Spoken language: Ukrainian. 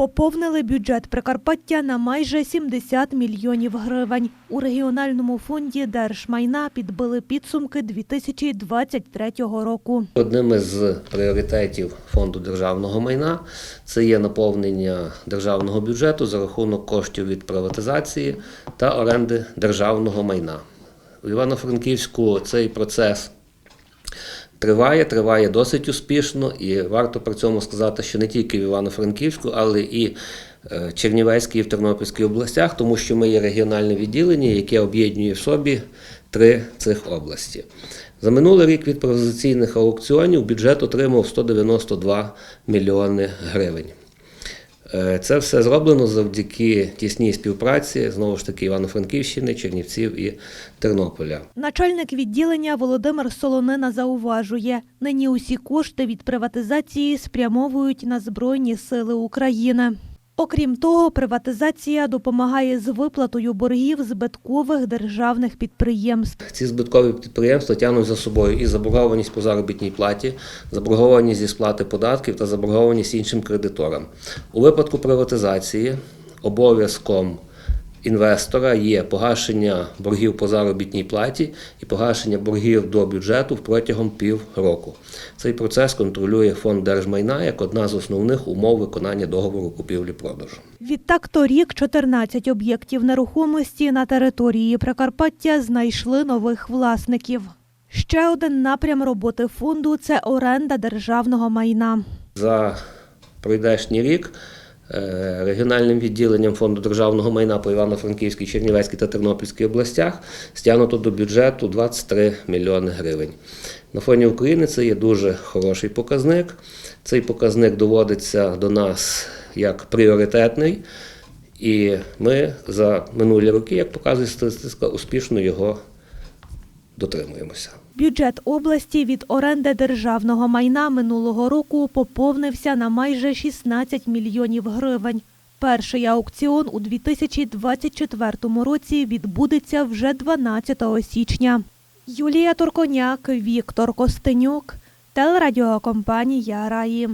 Поповнили бюджет Прикарпаття на майже 70 мільйонів гривень. У регіональному фонді держмайна підбили підсумки 2023 року. Одним із пріоритетів фонду державного майна це є наповнення державного бюджету за рахунок коштів від приватизації та оренди державного майна. У Івано-Франківську цей процес триває, триває досить успішно, і варто при цьому сказати, що не тільки в Івано-Франківську, але і е, Чернівецькій і в Тернопільській областях, тому що ми є регіональне відділення, яке об'єднує в собі три цих області. За минулий рік від приватизаційних аукціонів бюджет отримав 192 мільйони гривень. Е, Це все зроблено завдяки тісній співпраці знову ж таки Івано-Франківщини, Чернівців і Тернополя. Начальник відділення Володимир Солонина зауважує, нині усі кошти від приватизації спрямовують на Збройні сили України. Окрім того, приватизація допомагає з виплатою боргів збиткових державних підприємств. Ці збиткові підприємства тягнуть за собою і заборгованість по заробітній платі, заборгованість зі сплати податків та заборгованість іншим кредиторам. У випадку приватизації обов'язком інвестора є погашення боргів по заробітній платі і погашення боргів до бюджету протягом півроку. Цей процес контролює фонд держмайна як одна з основних умов виконання договору купівлі-продажу. Відтак торік 14 об'єктів нерухомості на території Прикарпаття знайшли нових власників. Ще один напрям роботи фонду це оренда державного майна. За пройдешній рік регіональним відділенням Фонду державного майна по Івано-Франківській, Чернівецькій та Тернопільській областях стягнуто до бюджету 23 мільйони гривень. На фоні України це є дуже хороший показник. Цей показник доводиться до нас як пріоритетний, і ми за минулі роки, як показує статистика, успішно його дотримуємося. Бюджет області від оренди державного майна минулого року поповнився на майже 16 мільйонів гривень. Перший аукціон у 2024 році відбудеться вже 12 січня. Юлія Турконяк, Віктор Костенюк, телерадіокомпанія Раї.